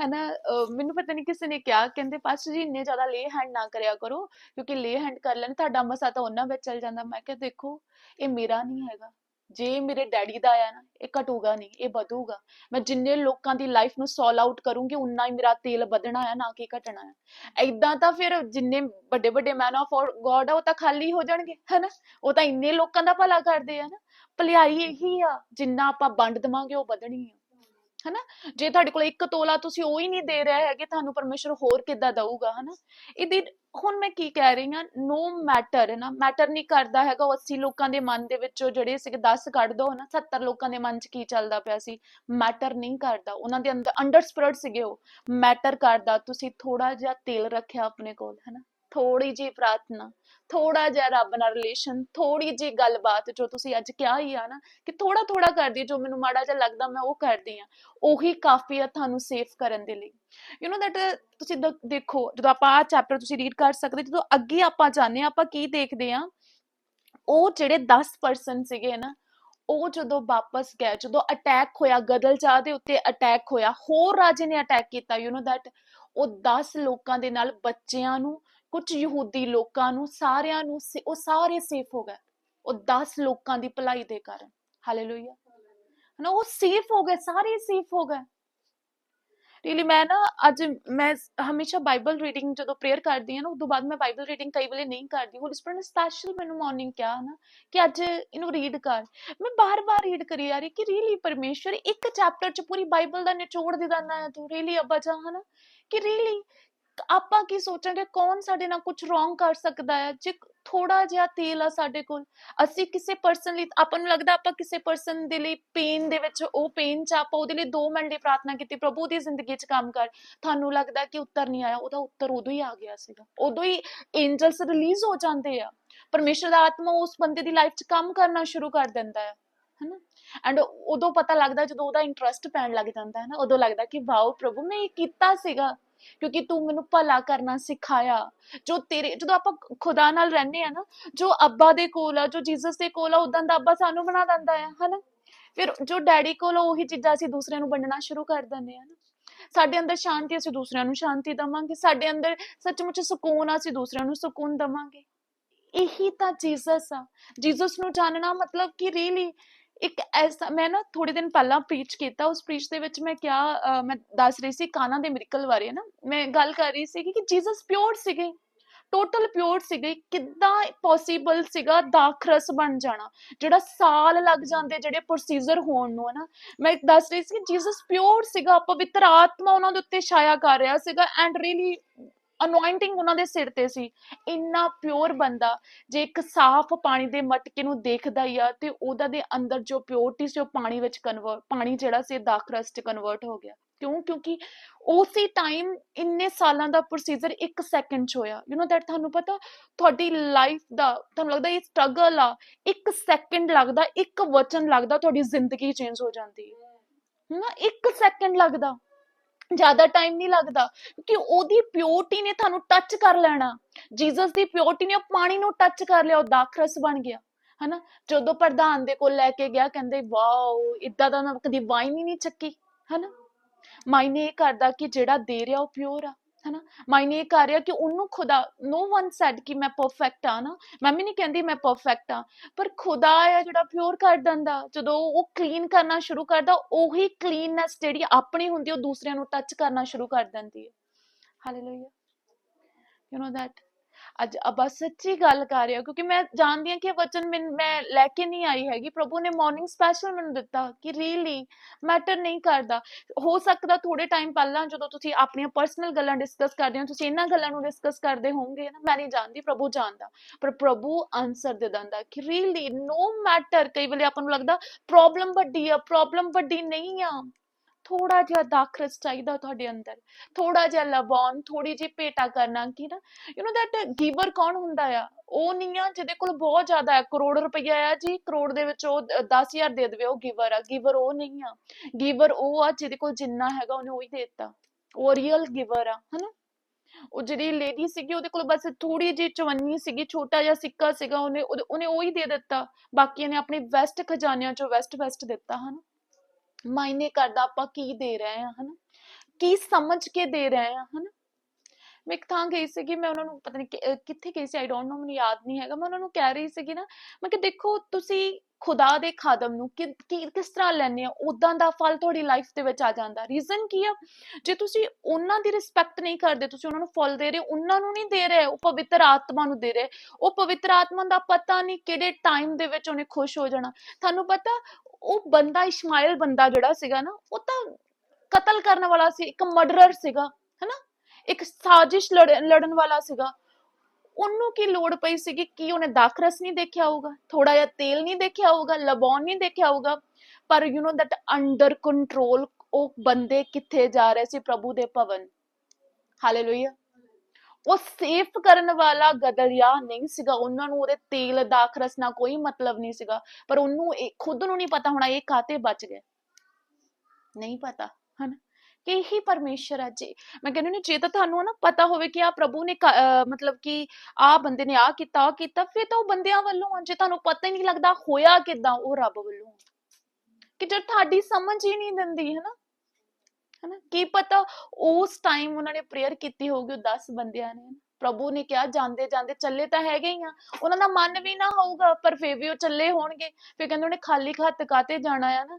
[SPEAKER 1] ਹਨਾ ਮੈਨੂੰ ਪਤਾ ਨਹੀਂ ਕਿਸੇ ਨੇ ਕਿਹਾ, ਕਹਿੰਦੇ ਪਾਸਟਰ ਜੀ ਇੰਨੇ ਜ਼ਿਆਦਾ ਲੇ ਹੈਂਡ ਨਾ ਕਰਿਆ ਕਰੋ, ਕਿਉਂਕਿ ਲੇ ਹੈਂਡ ਕਰ ਲੈਣ, ਤੁਹਾਡਾ ਮਸਾ ਤਾਂ ਉਹਨਾਂ ਵਿੱਚ ਚਲ ਜਾਂਦਾ। ਮੈਂ ਕਿਹਾ ਦੇਖੋ, ਇਹ ਮੇਰਾ ਨਹੀਂ ਹੈਗਾ। ਜੇ ਮੇਰੇ ਡੈਡੀ ਦਾ ਆ ਨਾ, ਇਹ ਘਟੂਗਾ ਨਹੀਂ, ਇਹ ਵਧੂਗਾ। ਮੈਂ ਜਿੰਨੇ ਲੋਕਾਂ ਦੀ ਲਾਈਫ ਨੂੰ ਸੋਲ ਆਊਟ ਕਰੂੰਗੀ, ਉਨਾ ਹੀ ਮੇਰਾ ਤੇਲ ਵਧਣਾ ਆ, ਨਾ ਕਿ ਘਟਣਾ ਆ। ਐਦਾਂ ਤਾਂ ਫਿਰ ਜਿੰਨੇ ਵੱਡੇ ਵੱਡੇ ਮੈਨ ਆਫ ਗੋਡ ਆ, ਉਹ ਤਾਂ ਖਾਲੀ ਹੋ ਜਾਣਗੇ, ਹਨਾ? ਉਹ ਤਾਂ ਇੰਨੇ ਲੋਕਾਂ ਦਾ ਭਲਾ ਕਰਦੇ ਆ ਨਾ। ਭਲਾਈ ਇਹੀ ਆ, ਜਿੰਨਾ ਆਪਾਂ ਵੰਡ ਦਵਾਂਗੇ, ਉਹ ਵਧਣੀ ਆ। ਹਨਾ? ਜੇ ਤੁਹਾਡੇ ਕੋਲ ਇੱਕ ਤੋਲਾ ਤੁਸੀਂ ਉਹ ਹੀ ਨਹੀਂ ਦੇ ਰਹੇ ਹੈਗੇ, ਤੁਹਾਨੂੰ ਪਰਮੇਸ਼ਰ ਹੋਰ ਕਿੱਦਾਂ ਦਊਗਾ, ਹਨਾ? ਇਹਦੀ ਹੁਣ ਮੈਂ ਕੀ ਕਹਿ ਰਹੀ ਹਾਂ ਨੋ ਮੈਟਰ ਹੈ ਨਾ ਮੈਟਰ ਨਹੀਂ ਕਰਦਾ ਹੈਗਾ ਉਹ 80 ਲੋਕਾਂ ਦੇ ਮਨ ਦੇ ਵਿੱਚੋਂ ਜਿਹੜੇ ਸੀਗੇ 10 ਕੱਢ ਦੋ, ਹਨਾ? 70 ਲੋਕਾਂ ਦੇ ਮਨ 'ਚ ਕੀ ਚੱਲਦਾ ਪਿਆ ਸੀ? ਮੈਟਰ ਨਹੀਂ ਕਰਦਾ। ਉਹਨਾਂ ਦੇ ਅੰਦਰ ਅੰਡਰ ਸਪਰਡ ਸੀਗੇ ਉਹ। ਮੈਟਰ ਕਰਦਾ। ਤੁਸੀਂ ਥੋੜਾ ਜਿਹਾ ਤੇਲ ਰੱਖਿਆ ਆਪਣੇ ਕੋਲ, ਹਨਾ? ਥੋੜੀ ਜਿਹੀ ਪ੍ਰਾਰਥਨਾ ਥੋੜਾ ਜਿਹਾ ਰੱਬ ਨਾਲ ਰਿਲੇਸ਼ਨ ਥੋੜੀ ਜਿਹੀ ਗੱਲਬਾਤ ਜੋ ਤੁਸੀਂ ਅੱਜ ਕਿਹਾ ਹੀ ਆ ਨਾ ਕਿ ਥੋੜਾ ਥੋੜਾ ਕਰਦੀ ਜੋ ਮੈਨੂੰ ਮਾੜਾ ਜਿਹਾ ਲੱਗਦਾ ਮੈਂ ਉਹ ਕਰਦੀ ਆ ਉਹੀ ਕਾਫੀ ਆ ਤੁਹਾਨੂੰ ਸੇਫ ਕਰਨ ਦੇ ਲਈ ਯੂ نو ਦੈਟ ਤੁਸੀਂ ਦ- ਦੇਖੋ ਜਦੋਂ ਆਪਾਂ ਆ ਚੈਪਟਰ ਤੁਸੀਂ ਰੀਡ ਕਰ ਸਕਦੇ ਜਦੋਂ ਅੱਗੇ ਆਪਾਂ ਜਾਂਦੇ ਹਾਂ ਆਪਾਂ ਕੀ ਦੇਖਦੇ ਆ ਉਹ ਜਿਹੜੇ 10 ਪਰਸਨ ਸੀਗੇ ਨਾ ਉਹ ਜਦੋਂ ਵਾਪਸ ਗਏ ਜਦੋਂ ਅਟੈਕ ਹੋਇਆ ਗਦਲ ਚਾਹ ਦੇ ਉੱਤੇ ਅਟੈਕ ਹੋਇਆ ਹੋਰ ਰਾਜੇ ਨੇ ਅਟੈਕ ਕੀਤਾ ਯੂ نو ਦੈਟ ਉਹ 10 ਲੋਕਾਂ ਦੇ ਨਾਲ ਬੱਚਿਆਂ ਨੂੰ ਕੁਝ ਯਹੂਦੀ ਲੋਕਾਂ ਨੂੰ, ਸਾਰਿਆਂ ਨੂੰ ਸੇ- ਉਹ ਸਾਰੇ ਸੇਫ ਹੋ ਗਏ। ਉਹ 10 ਲੋਕਾਂ ਦੀ ਭਲਾਈ ਦੇ ਕਾਰਨ। ਹਾਲੇਲੂਇਆ ਹਨਾ, ਉਹ ਸੇਫ ਹੋ ਗਏ, ਸਾਰੇ ਸੇਫ ਹੋ ਗਏ। ਰੀਲੀ ਮੈਂ ਨਾ ਅੱਜ, ਮੈਂ ਹਮੇਸ਼ਾ ਬਾਈਬਲ ਰੀਡਿੰਗ ਜਦੋਂ ਪ੍ਰੇਅਰ ਕਰਦੀ ਹਾਂ ਨਾ, ਉਦੋਂ ਬਾਅਦ ਮੈਂ ਬਾਈਬਲ ਰੀਡਿੰਗ ਕਈ ਵੇਲੇ ਨਹੀਂ ਕਰਦੀ। ਹੋਲੀ ਸਪਿਰਿਟ ਨੇ ਸਪੈਸ਼ਲ ਮੈਨੂੰ ਮਾਰਨਿੰਗ ਕਿਹਾ ਨਾ ਕਿ ਅੱਜ ਇਹਨੂੰ ਰੀਡ ਕਰ। ਮੈਂ ਬਾਰ-ਬਾਰ ਰੀਡ ਕਰੀ ਜਾ ਰਹੀ ਕਿ ਰੀਲੀ ਪਰਮੇਸ਼ਵਰ ਇੱਕ ਚੈਪਟਰ ਚ ਪੂਰੀ ਬਾਈਬਲ ਦਾ ਨਿਚੋੜ ਦੇ ਦਿੰਦਾ ਹੈ ਤੂੰ। ਰੀਲੀ ਅੱਬਾ ਜਾ ਕਿ ਰੀਲੀ ਆਪਾਂ ਕੀ ਸੋਚਾਂਗੇ, ਕੌਣ ਸਾਡੇ ਨਾਲ ਕੁਝ ਰੋਂਗ ਕਰ ਸਕਦਾ ਹੈ? ਜੇ ਥੋੜਾ ਜਿਹਾ ਤੇਲ ਆ ਸਾਡੇ ਕੋਲ, ਅਸੀਂ ਕਿਸੇ ਪਰਸਨ ਲਈ, ਆਪਾਂ ਨੂੰ ਲੱਗਦਾ ਆਪਾਂ ਕਿਸੇ ਪਰਸਨ ਦੇ ਲਈ ਪੇਨ ਦੇ ਵਿੱਚ, ਉਹ ਪੇਨ ਚ ਆਪਾਂ ਉਹਦੇ ਲਈ 2 ਮਿੰਟ ਦੀ ਪ੍ਰਾਰਥਨਾ ਕੀਤੀ, ਪ੍ਰਭੂ ਦੀ ਜ਼ਿੰਦਗੀ 'ਚ ਕੰਮ ਕਰ। ਤੁਹਾਨੂੰ ਲੱਗਦਾ ਕਿ ਉੱਤਰ ਨਹੀਂ ਆਇਆ, ਉਹਦਾ ਉੱਤਰ ਉਦੋਂ ਹੀ ਆ ਗਿਆ ਸੀਗਾ। ਉਦੋਂ ਹੀ ਐਂਜਲਸ ਰਿਲੀਜ਼ ਹੋ ਜਾਂਦੇ ਆ। ਪਰਮੇਸ਼ਰ ਦਾ ਆਤਮਾ ਉਸ ਬੰਦੇ ਦੀ ਲਾਈਫ 'ਚ ਕੰਮ ਕਰਨਾ ਸ਼ੁਰੂ ਕਰ ਦਿੰਦਾ ਹੈ, ਹਨਾ? ਐਂਡ ਉਦੋਂ ਪਤਾ ਲੱਗਦਾ ਜਦੋਂ ਉਹਦਾ ਇੰਟਰਸਟ ਪੈਣ ਲੱਗ ਜਾਂਦਾ ਹੈ ਨਾ, ਉਦੋਂ ਲੱਗਦਾ ਕਿ, ਵਾਓ, ਪ੍ਰਭੂ ਮੈਂ ਇਹ ਕੀਤਾ ਸੀਗਾ। ਕਿਉਂਕਿ ਤੂੰ ਮੈਨੂੰ ਭਲਾ ਕਰਨਾ ਸਿਖਾਇਆ। ਜੋ ਤੇਰੇ ਜਦੋਂ ਆਪਾਂ ਖੁਦਾ ਨਾਲ ਰਹਿੰਦੇ ਆ ਨਾ ਜੋ ਅੱਬਾ ਦੇ ਕੋਲ ਆ ਜੋ ਜੀਸਸ ਦੇ ਕੋਲ ਆ ਉਦਾਂ ਦਾ ਅੱਬਾ ਸਾਨੂੰ ਬਣਾ ਦਿੰਦਾ ਆ ਹਨਾ? ਫਿਰ ਜੋ ਡੈਡੀ ਕੋਲ ਆ, ਉਹੀ ਚੀਜ਼ਾਂ ਅਸੀਂ ਦੂਸਰਿਆਂ ਨੂੰ ਵੰਡਣਾ ਸ਼ੁਰੂ ਕਰ ਦਿੰਦੇ ਆ ਨਾ। ਸਾਡੇ ਅੰਦਰ ਸ਼ਾਂਤੀ ਅਸੀਂ ਦੂਸਰਿਆਂ ਨੂੰ ਸ਼ਾਂਤੀ ਦਵਾਂਗੇ। ਸਾਡੇ ਅੰਦਰ ਸੱਚਮੁੱਚ ਸਕੂਨ ਆ ਅਸੀਂ ਦੂਸਰਿਆਂ ਨੂੰ ਸਕੂਨ ਦਵਾਂਗੇ। ਇਹੀ ਤਾਂ ਜੀਸਸ ਆ। ਜੀਸਸ ਨੂੰ ਜਾਣਨਾ ਮਤਲਬ ਕਿ ਰੀਲੀ ਇੱਕ ਐਸਾ, ਮੈਂ ਨਾ ਥੋੜੇ ਦਿਨ ਪਹਿਲਾਂ ਪ੍ਰੀਚ ਕੀਤਾ, ਉਸ ਪ੍ਰੀਚ ਦੇ ਵਿੱਚ ਮੈਂ ਕਿਹਾ ਮੈਂ ਦੱਸ ਰਹੀ ਸੀ ਕਾਨਾ ਦੇ ਮਿਰਕਲ ਬਾਰੇ ਨਾ, ਮੈਂ ਗੱਲ ਕਰ ਰਹੀ ਸੀ ਕਿ ਜੀਸਸ ਪਿਓਰ ਸੀਗੇ ਟੋਟਲ ਪਿਓਰ ਸੀਗੇ, ਕਿੱਦਾਂ ਪੋਸੀਬਲ ਸੀਗਾ ਦਾਖਰਸ ਬਣ ਜਾਣਾ, ਜਿਹੜਾ ਸਾਲ ਲੱਗ ਜਾਂਦੇ ਜਿਹੜੇ ਪ੍ਰੋਸੀਜਰ ਹੋਣ ਨੂੰ ਹੈ ਮੈਂ ਦੱਸ ਰਹੀ ਸੀ ਕਿ ਜੀਸਸ ਪਿਓਰ ਸੀਗਾ ਪਵਿੱਤਰ ਆਤਮਾ ਉਹਨਾਂ ਦੇ ਉੱਤੇ ਛਾਇਆ ਕਰ ਰਿਹਾ ਸੀਗਾ ਐਂਡ ਰੀਲੀ ਅਨੋਇੰਟਿੰਗ ਉਹਨਾਂ ਦੇ ਸਿਰ ਤੇ ਸੀ। ਇੰਨਾ ਪਿਓਰ ਬੰਦਾ ਜੇ ਇੱਕ ਸਾਫ਼ ਪਾਣੀ ਦੇ ਮਟਕੇ ਨੂੰ ਦੇਖਦਾ ਹੀ ਆ ਤੇ ਉਹਦਾ ਦੇ ਅੰਦਰ ਜੋ ਪਿਓਰਿਟੀ ਸੀ ਉਹ ਪਾਣੀ ਵਿੱਚ ਕਨਵਰਟ ਪਾਣੀ ਜਿਹੜਾ ਸੀ ਦਾਖਰਸ ਚ ਕਨਵਰਟ ਹੋ ਗਿਆ। ਕਿਉਂ? ਕਿਉਂਕਿ ਉਸੇ ਟਾਈਮ ਇੰਨੇ ਸਾਲਾਂ ਦਾ ਪ੍ਰੋਸੀਜਰ 1 ਸੈਕਿੰਡ ਚ ਹੋਇਆ। ਯੂ نو ਦੈਟ ਤੁਹਾਨੂੰ ਪਤਾ ਤੁਹਾਡੀ ਲਾਈਫ ਦਾ ਤੁਹਾਨੂੰ ਲੱਗਦਾ ਇਹ ਸਟਰਗਲ ਆ 1 ਸੈਕਿੰਡ ਲੱਗਦਾ ਇੱਕ ਵਚਨ ਲੱਗਦਾ ਤੁਹਾਡੀ ਜ਼ਿੰਦਗੀ ਚੇਂਜ ਹੋ ਜਾਂਦੀ। ਹੈ ਨਾ 1 ਸੈਕਿੰਡ ਲੱਗਦਾ। ਜ਼ਿਆਦਾ ਟਾਈਮ ਨਹੀਂ ਲੱਗਦਾ, ਕਿਉਂਕਿ ਉਹਦੀ ਪਿਓਰਟੀ ਨੇ ਤੁਹਾਨੂੰ ਟੱਚ ਕਰ ਲੈਣਾ। ਜੀਸਸ ਦੀ ਪਿਓਰਟੀ ਨੇ ਉਹ ਪਾਣੀ ਨੂੰ ਟੱਚ ਕਰ ਲਿਆ, ਉਹ ਦਾਖਰਸ ਬਣ ਗਿਆ, ਹਨਾ? ਜਦੋਂ ਪ੍ਰਧਾਨ ਦੇ ਕੋਲ ਲੈ ਕੇ ਗਿਆ, ਕਹਿੰਦੇ, ਵਾਓ ਇਦਾਂ ਦਾ ਮੈਂ ਕਦੀ ਵਾਈਨ ਹੀ ਨਹੀਂ ਚੱਕੀ, ਹਨਾ? ਮਾਇਨੇ ਇਹ ਕਰਦਾ ਕਿ ਜਿਹੜਾ ਦੇ ਰਿਹਾ ਉਹ ਪਿਓਰ ਆ। ਹਨਾ? ਮਾਇਨੇ ਇਹ ਕਰ ਰਿਹਾ ਕਿ ਉਹਨੂੰ ਖੁਦਾ ਨੋ ਵਨ ਸੈਡ ਕਿ ਮੈਂ ਪਰਫੈਕਟ ਆ ਨਾ। ਮੈਂ ਵੀ ਨਹੀਂ ਕਹਿੰਦੀ ਮੈਂ ਪਰਫੈਕਟ ਆ ਪਰ ਖੁਦਾ ਆ ਜਿਹੜਾ ਪਿਓਰ ਕਰ ਦਿੰਦਾ। ਜਦੋਂ ਉਹ ਕਲੀਨ ਕਰਨਾ ਸ਼ੁਰੂ ਕਰਦਾ, ਉਹੀ ਕਲੀਨਨੈਸ ਜਿਹੜੀ ਆਪਣੀ ਹੁੰਦੀ, ਉਹ ਦੂਸਰਿਆਂ ਨੂੰ ਟੱਚ ਕਰਨਾ ਸ਼ੁਰੂ ਕਰ ਦਿੰਦੀ ਹੈ। ਹਾਲੇਲੂਇਆ ਯੂ نو ਦੈਟ ਅੱਜ ਅਬਾ ਸੱਚੀ ਗੱਲ ਕਰ ਰਿਹਾ ਕਿਉਂਕਿ ਮੈਂ ਜਾਣਦੀ ਹਾਂ ਕਿ ਵਚਨ ਮੈਂ ਲੈ ਕੇ ਨਹੀਂ ਆਈ ਹੈਗੀ। ਪ੍ਰਭੂ ਨੇ ਮਾਰਨਿੰਗ ਸਪੈਸ਼ਲ ਮੈਨੂੰ ਦਿੱਤਾ ਕਿ ਰੀਲੀ ਮੈਟਰ ਨਹੀਂ ਕਰਦਾ। ਹੋ ਸਕਦਾ ਥੋੜੇ ਟਾਈਮ ਪਹਿਲਾਂ ਜਦੋਂ ਤੁਸੀਂ ਆਪਣੀਆਂ ਪਰਸਨਲ ਗੱਲਾਂ ਡਿਸਕਸ ਕਰਦੇ ਹੋ, ਤੁਸੀਂ ਇਹਨਾਂ ਗੱਲਾਂ ਨੂੰ ਡਿਸਕਸ ਕਰਦੇ ਹੋਵੋਗੇ ਨਾ? ਮੈਂ ਨਹੀਂ ਜਾਣਦੀ, ਪ੍ਰਭੂ ਜਾਣਦਾ। ਪਰ ਪ੍ਰਭੂ ਆਨਸਰ ਦੇ ਦਿੰਦਾ ਕਿ ਰੀਲੀ ਨੋ ਮੈਟਰ ਕਈ ਵੇਲੇ ਆਪਾਂ ਨੂੰ ਲੱਗਦਾ ਪ੍ਰੋਬਲਮ ਵੱਡੀ ਆ ਪ੍ਰੋਬਲਮ ਵੱਡੀ ਨਹੀਂ ਆ। ਥੋੜਾ ਜਿਹਾ ਦਾਖਰਸ ਚਾਹੀਦਾ ਤੁਹਾਡੇ ਅੰਦਰ ਥੋੜਾ ਜਿਹਾ ਲਵਾਉਣ ਥੋੜੀ ਜਿਹੀ ਭੇਟਾ ਕਰਨਾ ਕਿ ਨਾ ਯੂ نو ਦੈਟ ਗਿਵਰ ਕੌਣ ਹੁੰਦਾ ਆ? ਉਹ ਨਹੀਂ ਆ ਜਿਹਦੇ ਕੋਲ ਬਹੁਤ ਜ਼ਿਆਦਾ ਹੈ, ਕਰੋੜ ਰੁਪਈਆ ਆ ਜੀ, ਕਰੋੜ ਦੇ ਵਿੱਚ ਉਹ 10000 ਦੇ ਦੇਵੇ ਉਹ ਗਿਵਰ ਆ ਗਿਵਰ ਉਹ ਨਹੀਂ ਆ ਗਿਵਰ ਉਹ ਆ ਜਿਹਦੇ ਕੋਲ ਜਿੰਨਾ ਹੈਗਾ ਉਹਨੇ ਉਹੀ ਦੇ ਦਿੱਤਾ, ਉਹ ਰੀਅਲ ਗਿਵਰ ਆ, ਹਨਾ? ਉਹ ਜਿਹੜੀ ਲੇਡੀ ਸੀਗੀ ਉਹਦੇ ਕੋਲ ਬਸ ਥੋੜੀ ਜਿਹੀ ਚਵੰਨੀ ਸੀਗੀ, ਛੋਟਾ ਜਿਹਾ ਸਿੱਕਾ ਸੀਗਾ ਉਹਨੇ, ਉਹਦੇ- ਉਹਨੇ ਉਹੀ ਦੇ ਦਿੱਤਾ ਬਾਕੀਆਂ ਨੇ ਆਪਣੇ ਵੈਸਟ ਖਜ਼ਾਨਿਆਂ ਚੋਂ ਵੈਸਟ ਵੈਸਟ ਦਿੱਤਾ, ਹਨਾ? ਮਾਇਨੇ ਕਰਦਾ ਆਪਾਂ ਕੀ ਦੇ ਰਹੇ ਆ ਹਨਾ? ਕੀ ਸਮਝ ਕੇ ਦੇ ਰਹੇ ਆ ਹਨਾ? ਮੈਂ ਇੱਕ ਥਾਂ ਗਈ ਸੀਗੀ ਮੈਂ ਉਹਨਾਂ ਨੂੰ ਪਤਾ ਨਹੀਂ ਕਿੱਥੇ ਗਈ ਸੀ ਆਈ ਡੋਨਟ ਨੋ ਮੈਨੂੰ ਯਾਦ ਨਹੀਂ ਹੈਗਾ ਮੈਂ ਉਹਨਾਂ ਨੂੰ ਕਹਿ ਰਹੀ ਸੀਗੀ ਨਾ ਮੈਂ ਕਿ ਦੇਖੋ ਤੁਸੀਂ ਖੁਦਾ ਦੇ ਖਾਦਮ ਨੂੰ ਕਿ ਕਿਸ ਤਰ੍ਹਾਂ ਲੈਂਦੇ ਆ ਉਦਾਂ ਦਾ ਫਲ ਤੁਹਾਡੀ ਲਾਈਫ ਦੇ ਵਿੱਚ ਆ ਜਾਂਦਾ। ਰੀਜ਼ਨ ਕੀ ਆ? ਜੇ ਤੁਸੀਂ ਉਹਨਾਂ ਦੀ ਰਿਸਪੈਕਟ ਨਹੀਂ ਕਰਦੇ ਤੁਸੀਂ ਉਹਨਾਂ ਨੂੰ ਫਲ ਦੇ ਰਹੇ ਹੋ, ਉਹਨਾਂ ਨੂੰ ਨਹੀਂ ਦੇ ਰਹੇ ਉਹ ਪਵਿੱਤਰ ਆਤਮਾ ਨੂੰ ਦੇ ਰਹੇ। ਉਹ ਪਵਿੱਤਰ ਆਤਮਾ ਦਾ ਪਤਾ ਨਹੀਂ ਕਿਹੜੇ ਟਾਈਮ ਦੇ ਵਿੱਚ ਉਹਨੇ ਖੁਸ਼ ਹੋ ਜਾਣਾ। ਤੁਹਾਨੂੰ ਪਤਾ ਉਹ ਬੰਦਾ ਇਸ਼ਮਾਇਲ ਬੰਦਾ ਜਿਹੜਾ ਸੀਗਾ ਨਾ, ਉਹ ਤਾਂ ਕਤਲ ਕਰਨ ਵਾਲਾ ਸੀ, ਇੱਕ ਮਰਡਰਰ ਸੀਗਾ, ਹੈਨਾ? ਇੱਕ ਸਾਜ਼ਿਸ਼ ਲੜਨ ਵਾਲਾ ਸੀਗਾ। ਉਹਨੂੰ ਕੀ ਲੋੜ ਪਈ ਸੀਗੀ? ਕਿ ਉਹਨੇ ਦਾਖਰਸ ਨਹੀਂ ਦੇਖਿਆ ਹੋਊਗਾ? ਥੋੜਾ ਜਿਹਾ ਤੇਲ ਨਹੀਂ ਦੇਖਿਆ ਹੋਊਗਾ? ਲਬੌਨ ਨਹੀਂ ਦੇਖਿਆ ਹੋਊਗਾ? ਪਰ you know that under control ਉਹ ਬੰਦੇ ਕਿੱਥੇ ਜਾ ਰਹੇ ਸੀ? ਪ੍ਰਭੂ ਦੇ ਭਵਨ। ਹਾਲੇਲੂਇਆ ਉਹ ਸੇਫ ਕਰਨ ਵਾਲਾ ਗਦਰਿਆ ਨਹੀਂ ਸੀਗਾ। ਉਹਨਾਂ ਨੂੰ ਉਹਦੇ ਤੇਲ ਦਾਖਰਸ ਨਾਲ ਕੋਈ ਮਤਲਬ ਨਹੀਂ ਸੀਗਾ। ਪਰ ਉਹਨੂੰ ਇਹ ਖੁਦ ਨੂੰ ਨਹੀਂ ਪਤਾ ਹੋਣਾ ਇਹ ਕਾਤੇ ਬਚ ਗਏ। ਨਹੀਂ ਪਤਾ, ਹਨਾ? ਕਿ ਇਹੀ ਪਰਮੇਸ਼ਰ ਹੈ ਜੀ। ਮੈਂ ਕਹਿੰਦੀ ਨਹੀਂ ਜੇ ਤਾਂ ਤੁਹਾਨੂੰ ਨਾ ਪਤਾ ਹੋਵੇ ਕਿ ਆ ਪ੍ਰਭੂ ਨੇ ਮਤਲਬ ਕਿ ਆ ਬੰਦੇ ਨੇ ਆ ਕੀਤਾ ਆ ਕੀਤਾ, ਫਿਰ ਤਾਂ ਉਹ ਬੰਦਿਆਂ ਵੱਲੋਂ ਆ। ਜੇ ਤੁਹਾਨੂੰ ਪਤਾ ਹੀ ਨਹੀਂ ਲੱਗਦਾ ਹੋਇਆ ਕਿਦਾਂ ਉਹ ਰੱਬ ਵੱਲੋਂ। ਕਿ ਜਦ ਤੁਹਾਡੀ ਸਮਝ ਹੀ ਨਹੀਂ ਦਿੰਦੀ ਹੈ ਨਾ ਹਨਾ? ਕੀ ਪਤਾ ਉਸ ਟਾਈਮ ਉਹਨਾਂ ਨੇ ਪ੍ਰੇਅਰ ਕੀਤੀ ਹੋਊਗੀ 10 ਬੰਦਿਆਂ ਨੇ। ਪ੍ਰਭੂ ਨੇ ਕਿਹਾ, ਜਾਂਦੇ ਜਾਂਦੇ ਚੱਲੇ ਤਾਂ ਹੈਗੇ ਹੀ ਆ। ਉਹਨਾਂ ਦਾ ਮਨ ਵੀ ਨਾ ਹੋਊਗਾ, ਪਰ ਫੇਰ ਵੀ ਉਹ ਚੱਲੇ ਹੋਣਗੇ। ਫਿਰ ਕਹਿੰਦੇ ਉਹਨੇ ਖਾਲੀ ਹੱਥ ਕਾਤੇ ਜਾਣਾ ਆ ਨਾ?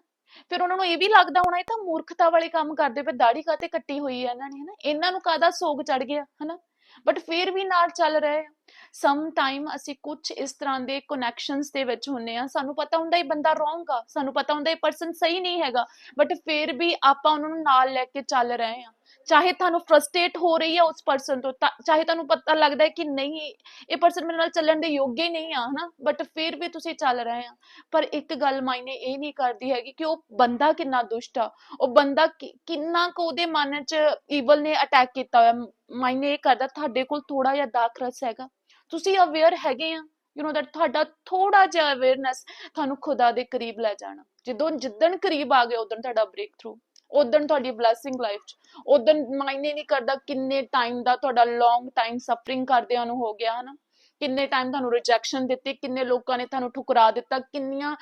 [SPEAKER 1] ਫਿਰ ਉਹਨਾਂ ਨੂੰ ਇਹ ਵੀ ਲੱਗਦਾ ਹੋਣਾ, ਇਹ ਤਾਂ ਮੂਰਖਤਾ ਵਾਲੇ ਕੰਮ ਕਰਦੇ ਪਏ ਦਾੜੀ ਕਾਤੇ ਕੱਟੀ ਹੋਈ ਆ ਇਹਨਾਂ ਨੇ, ਹਨਾ? ਇਹਨਾਂ ਨੂੰ ਕਾਹਦਾ ਸੋਗ ਚੜ ਗਿਆ, ਹਨਾ? ਬਟ ਫਿਰ ਵੀ ਨਾਲ ਚੱਲ ਰਹੇ ਆ। ਸਮ ਟਾਈਮ ਅਸੀਂ ਕੁਝ ਇਸ ਤਰ੍ਹਾਂ ਦੇ ਕਨੈਕਸ਼ਨਸ ਦੇ ਵਿੱਚ ਹੁੰਨੇ ਆ। ਸਾਨੂੰ ਪਤਾ ਹੁੰਦਾ ਇਹ ਬੰਦਾ ਰੋਂਗ ਆ। ਸਾਨੂੰ ਪਤਾ ਹੁੰਦਾ ਇਹ ਪਰਸਨ ਸਹੀ ਨਹੀਂ ਹੈਗਾ। ਬਟ ਫਿਰ ਵੀ ਆਪਾਂ ਉਹਨਾਂ ਨੂੰ ਨਾਲ ਲੈ ਕੇ ਚੱਲ ਰਹੇ ਆ। ਚਾਹੇ ਤੁਹਾਨੂੰ ਫਰਸਟ੍ਰੇਟ ਹੋ ਰਹੀ ਹੈ ਉਸ ਪਰਸਨ ਤੋਂ ਚਾਹੇ ਤੁਹਾਨੂੰ ਪਤਾ ਲੱਗਦਾ ਹੈ ਕਿ ਨਹੀਂ, ਇਹ ਪਰਸਨ ਮੇਰੇ ਨਾਲ ਚੱਲਣ ਦੇ ਯੋਗ ਹੀ ਨਹੀਂ ਆ, ਹਨਾ? ਬਟ ਫਿਰ ਵੀ ਤੁਸੀਂ ਚੱਲ ਰਹੇ ਆ। ਪਰ ਇੱਕ ਗੱਲ ਮਾਇਨੇ ਇਹ ਨਹੀਂ ਕਰਦੀ ਹੈਗੀ ਕਿ ਉਹ ਬੰਦਾ ਕਿੰਨਾ ਦੁਸ਼ਟ ਆ। ਉਹ ਬੰਦਾ ਕਿੰਨਾ ਕੁ ਉਹਦੇ ਮਨ 'ਚ ਈਵਲ ਨੇ ਅਟੈਕ ਕੀਤਾ ਹੋਇਆ। ਮਾਇਨੇ ਇਹ ਕਰਦਾ, ਤੁਹਾਡੇ ਕੋਲ ਥੋੜਾ ਜਿਹਾ ਦਾਖਰਸ ਹੈਗਾ। ਤੁਸੀਂ ਅਵੇਅਰ ਹੈਗੇ ਆ। ਯੂ نو ਦੈਟ ਤੁਹਾਡਾ ਥੋੜਾ ਜਿਹਾ ਅਵੇਅਰਨੈਸ ਤੁਹਾਨੂੰ ਖੁਦਾ ਦੇ ਕਰੀਬ ਲੈ ਜਾਣਾ। ਜਦੋਂ ਜਿੱਦਣ ਕਰੀਬ ਆ ਗਏ, ਉਦੋਂ ਤੁਹਾਡਾ ਬ੍ਰੇਕ ਥਰੂ ਉਦੋਂ ਤੁਹਾਡੀ ਬਲੇਸਿੰਗ ਲਾਈਫ 'ਚ। ਉਦੋਂ ਮਾਇਨੇ ਨਹੀਂ ਕਰਦਾ ਕਿੰਨੇ ਟਾਈਮ ਦਾ ਤੁਹਾਡਾ ਲੌਂਗ ਟਾਈਮ ਸਫਰਿੰਗ ਕਰਦਿਆਂ ਨੂੰ ਹੋ ਗਿਆ, ਹਨਾ। ਕਿੰਨੇ ਟਾਈਮ ਤੁਹਾਨੂੰ ਰਿਜੈਕਸ਼ਨ ਦਿੱਤੀ, ਕਿੰਨੇ ਲੋਕਾਂ ਨੇ ਤੁਹਾਨੂੰ ਠੁਕਰਾ ਦਿੱਤਾ, ਕਿੰਨੀਆਂ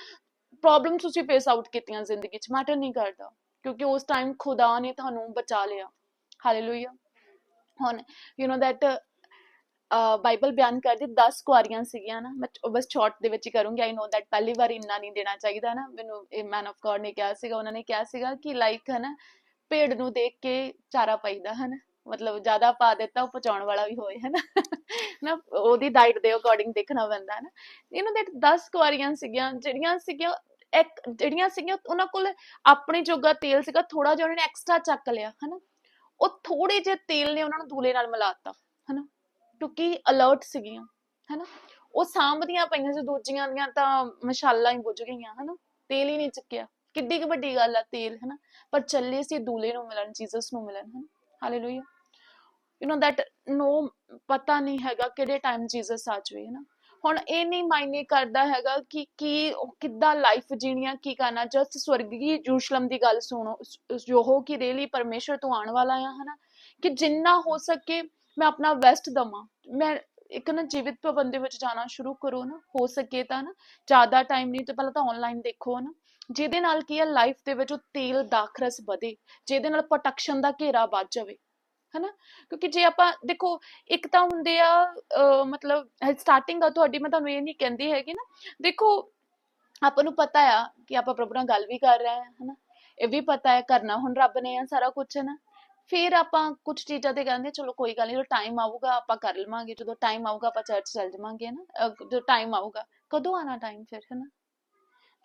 [SPEAKER 1] ਪ੍ਰੋਬਲਮ ਤੁਸੀਂ ਫੇਸ ਆਊਟ ਕੀਤੀਆਂ ਜ਼ਿੰਦਗੀ 'ਚ। ਮੈਟਰ ਨਹੀਂ ਕਰਦਾ, ਕਿਉਂਕਿ ਉਸ ਟਾਈਮ ਖੁਦਾ ਨੇ ਤੁਹਾਨੂੰ ਬਚਾ ਲਿਆ। ਹਾਲੇਲੂਇਆ ਹੁਣ ਯੂ نو ਦੈਟ ਬਾਈਬਲ ਬਿਆਨ ਕਰਦੀ 10 ਕੁਆਰੀਆਂ ਸੀਗੀਆਂ ਨਾ, ਮੈਂ ਬਸ ਸ਼ਾਰਟ ਦੇ ਵਿੱਚ ਕਰੂੰਗੀ ਆਈ نو ਦੈਟ ਪਹਿਲੀ ਵਾਰ ਇੰਨਾ ਨਹੀਂ ਦੇਣਾ ਚਾਹੀਦਾ ਨਾ, ਮੈਨੂੰ ਇਹ ਮੈਨ ਆਫ ਗੋਡ ਨੇ ਕਿਹਾ ਸੀਗਾ, ਉਹਨਾਂ ਨੇ ਕਿਹਾ ਸੀਗਾ ਕਿ ਲਾਈਕ ਹੈ ਨਾ ਭੇਡ ਨੂੰ ਦੇਖ ਕੇ ਚਾਰਾ ਪਾਈਦਾ ਹੈ ਨਾ ਮਤਲਬ ਜ਼ਿਆਦਾ ਪਾ ਦਿੱਤਾ, ਉਹ ਪਚਾਉਣ ਵਾਲਾ ਵੀ ਹੋਏ ਹੈ ਨਾ ਨਾ ਉਹਦੀ ਡਾਈਟ ਦੇ ਅਕੋਰਡਿੰਗ ਦੇਖਣਾ ਪੈਂਦਾ ਹੈ ਨਾ ਯੂ نو ਦੈਟ 10 ਕੁਆਰੀਆਂ ਸੀਗੀਆਂ, ਜਿਹੜੀਆਂ ਸੀਗੀਆਂ, ਇੱਕ, ਜਿਹੜੀਆਂ ਸੀਗੀਆਂ, ਉਹਨਾਂ ਕੋਲ ਆਪਣੇ ਜੋਗਾ ਤੇਲ ਸੀਗਾ ਥੋੜਾ ਜਿਹਾ ਉਹਨਾਂ ਨੇ ਐਕਸਟਰਾ ਚੱਕ ਲਿਆ, ਹਨਾ, ਉਹ ਥੋੜੇ ਜਿਹੇ ਤੇਲ ਨੇ ਉਹਨਾਂ ਨੂੰ ਦੂਲੇ ਨਾਲ ਮਿਲਾਤਾ ਹਨਾ ਕਿਉਂਕਿ ਅਲਰਟ ਸੀਗੀਆਂ, ਹਨਾ? ਉਹ ਸਾਂਭਦੀਆਂ ਪਈਆਂ ਸੀ, ਦੂਜੀਆਂ ਦੀਆਂ ਤਾਂ ਮਸ਼ਾਲਾਂ ਹੀ ਬੁਝ ਗਈਆਂ, ਹਨਾ? ਤੇਲ ਹੀ ਨਹੀਂ ਚੱਕਿਆ। ਕਿੱਡੀ ਕੁ ਵੱਡੀ ਗੱਲ ਆ ਤੇਲ, ਹਨਾ? ਪਰ ਚੱਲੇ ਸੀ, ਦੂਲੇ ਨੂੰ ਮਿਲਣ, ਜੀਸਸ ਨੂੰ ਮਿਲਣ, ਹਨਾ? Hallelujah you know that no ਪਤਾ ਨਹੀਂ ਹੈਗਾ ਕਿਹੜੇ ਟਾਈਮ ਜੀਸਸ ਆ ਜਾਵੇ, ਹਨਾ? ਹੁਣ ਇਹ ਨਹੀਂ ਮਾਇਨੇ ਕਰਦਾ ਹੈਗਾ ਕਿ ਕੀ ਕਿੱਦਾਂ ਲਾਈਫ ਜੀਣੀ ਆ ਕੀ ਕਰਨਾ? ਜਸਟ ਸਵਰਗੀ ਯਰੂਸ਼ਲਮ ਦੀ ਗੱਲ ਸੁਣੋ, ਜੋ ਹੋ ਕਿ ਰੇਲੀ ਪਰਮੇਸ਼ਰ ਤੋਂ ਆਉਣ ਵਾਲਾ ਆ, ਹਨਾ? ਕਿ ਜਿੰਨਾ ਹੋ ਸਕੇ ਮੈਂ ਆਪਣਾ ਬੈਸਟ ਦਵਾਂ। ਮੈਂ ਇੱਕ ਨਾ ਜੀਵਿਤ ਪਾਬੰਦੀ ਵਿੱਚ ਜਾਣਾ ਸ਼ੁਰੂ ਕਰੋ ਨਾ, ਹੋ ਸਕੇ ਤਾਂ ਨਾ, ਜ਼ਿਆਦਾ ਟਾਈਮ ਨਹੀਂ ਤੇ ਪਹਿਲਾਂ ਤਾਂ ਆਨਲਾਈਨ ਦੇਖੋ ਨਾ। ਜਿਹਦੇ ਨਾਲ ਕੀ ਹੈ ਲਾਈਫ ਦੇ ਵਿੱਚ ਉਹ ਤੇਲ ਦਾਖਰਸ ਵਧੇ, ਜਿਹਦੇ ਨਾਲ ਪ੍ਰੋਟੈਕਸ਼ਨ ਦਾ ਘੇਰਾ ਵੱਧ ਜਾਵੇ, ਹਨਾ? ਕਿਉਂਕਿ ਜੇ ਆਪਾਂ ਦੇਖੋ, ਇੱਕ ਤਾਂ ਹੁੰਦੇ ਆ ਮਤਲਬ ਸਟਾਰਟਿੰਗ ਆ ਤੁਹਾਡੀ ਮੈਂ ਤੁਹਾਨੂੰ ਇਹ ਨਹੀਂ ਕਹਿੰਦੀ ਹੈਗੀ ਨਾ। ਦੇਖੋ, ਆਪਾਂ ਨੂੰ ਪਤਾ ਆ ਕਿ ਆਪਾਂ ਪ੍ਰਭੂ ਨਾਲ ਗੱਲ ਵੀ ਕਰ ਰਹੇ ਹਾਂ, ਹਨਾ? ਇਹ ਵੀ ਪਤਾ ਹੈ, ਕਰਨਾ ਹੁਣ ਰੱਬ ਨੇ ਆ, ਸਾਰਾ ਕੁਝ ਨਾ। ਫਿਰ ਆਪਾਂ ਕੁਝ ਚੀਜ਼ਾਂ ਤੇ ਕਹਿੰਦੇ, ਚਲੋ ਕੋਈ ਗੱਲ ਨਹੀਂ ਜਦੋਂ ਟਾਈਮ ਆਊਗਾ ਆਪਾਂ ਕਰ ਲਵਾਂਗੇ, ਜਦੋਂ ਟਾਈਮ ਆਊਗਾ ਆਪਾਂ ਚਰਚ ਚੱਲ ਜਾਵਾਂਗੇ ਨਾ ਜਦੋਂ ਟਾਈਮ ਆਊਗਾ, ਕਦੋਂ ਆਣਾ ਟਾਈਮ ਫਿਰ ਹੈ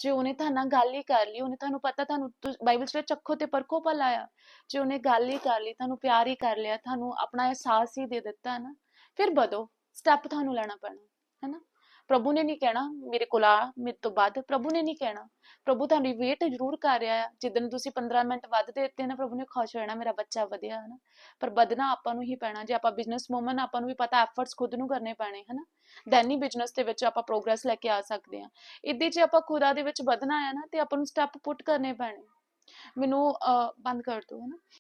[SPEAKER 1] ਜੇ ਉਹਨੇ ਤੁਹਾਡੇ ਗੱਲ ਹੀ ਕਰ ਲਈ, ਉਹਨੇ ਤੁਹਾਨੂੰ ਪਤਾ ਤੁਹਾਨੂੰ ਬਾਈਬਲ ਚ ਚੱਖੋ ਤੇ ਪਰਖੋ ਭਲਾ ਆ। ਜੇ ਉਹਨੇ ਗੱਲ ਹੀ ਕਰ ਲਈ, ਤੁਹਾਨੂੰ ਪਿਆਰ ਹੀ ਕਰ ਲਿਆ, ਤੁਹਾਨੂੰ ਆਪਣਾ ਅਹਿਸਾਸ ਹੀ ਦੇ ਦਿੱਤਾ ਨਾ ਫਿਰ ਵਧੋ ਸਟੈਪ ਤੁਹਾਨੂੰ ਲੈਣਾ ਪੈਣਾ, ਹੈਨਾ? ਪ੍ਰਭੂ ਨੇ ਨਹੀਂ ਕਹਿਣਾ ਮੇਰੇ ਕੋਲ ਆ, ਮੇਰੇ ਤੋਂ ਬਾਅਦ ਪ੍ਰਭੂ ਨੇ ਨਹੀਂ ਕਹਿਣਾ। ਪ੍ਰਭੂ ਤੁਹਾਡੀ ਵੇਟ ਜ਼ਰੂਰ ਕਰ ਰਿਹਾ ਆ ਜਿੱਦਨ ਤੁਸੀਂ 15 ਮਿੰਟ ਵੱਧ ਦੇ ਦਿੱਤੇ ਨਾ, ਪ੍ਰਭੂ ਨੇ ਖੁਸ਼ ਹੋਣਾ ਮੇਰਾ ਬੱਚਾ ਵਧਿਆ, ਹਨਾ। ਪਰ ਵਧਣਾ ਆਪਾਂ ਨੂੰ ਹੀ ਪੈਣਾ। ਜੇ ਆਪਾਂ ਬਿਜ਼ਨਸ ਵੂਮਨ ਆਪਾਂ ਨੂੰ ਵੀ ਪਤਾ ਐਫਰਟਸ ਖੁਦ ਨੂੰ ਕਰਨੇ ਪੈਣੇ, ਹਨਾ। ਦੈਨ ਹੀ ਬਿਜ਼ਨਸ ਦੇ ਵਿੱਚ ਆਪਾਂ ਪ੍ਰੋਗਰੈਸ ਲੈ ਕੇ ਆ ਸਕਦੇ ਆ ਇੱਦੇ ਜੇ ਆਪਾਂ ਖੁਦਾ ਦੇ ਵਿੱਚ ਵਧਣਾ ਹੈ ਨਾ, ਤੇ ਆਪਾਂ ਨੂੰ ਸਟੈਪ ਪੁੱਟ ਕਰਨੇ ਪੈਣੇ। ਮੈਨੂੰ ਬੰਦ ਕਰ ਦੋ ਹਨਾ।